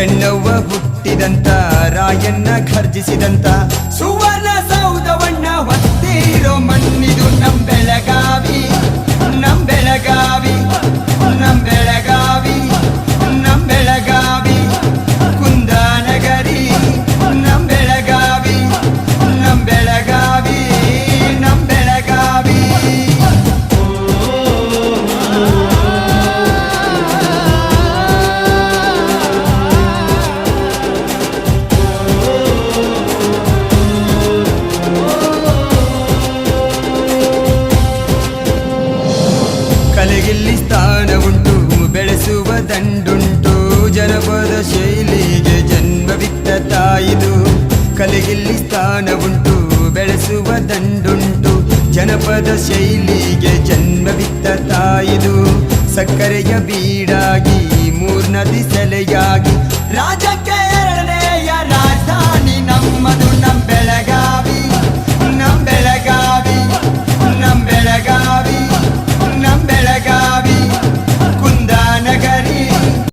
ಚೆನ್ನವ್ವ ಹುಟ್ಟಿದಂತ ರಾಯಣ್ಣ ಖರ್ಜಿಸಿದಂತ ದಂಡುಂಟು ಜನಪದ ಶೈಲಿಗೆ ಜನ್ಮವಿತ್ತ ತಾಯಿದು. ಕಲೆಗಿಲ್ಲಿ ಸ್ಥಾನ ಉಂಟು ಬೆಳೆಸುವ ದಂಡುಂಟು. ಜನಪದ ಶೈಲಿಗೆ ಜನ್ಮವಿತ್ತ ತಾಯಿದು. ಸಕ್ಕರೆಯ ಬೀಡಾಗಿ, ಮೂರ್ನದಿ ಸೆಲೆಯಾಗಿ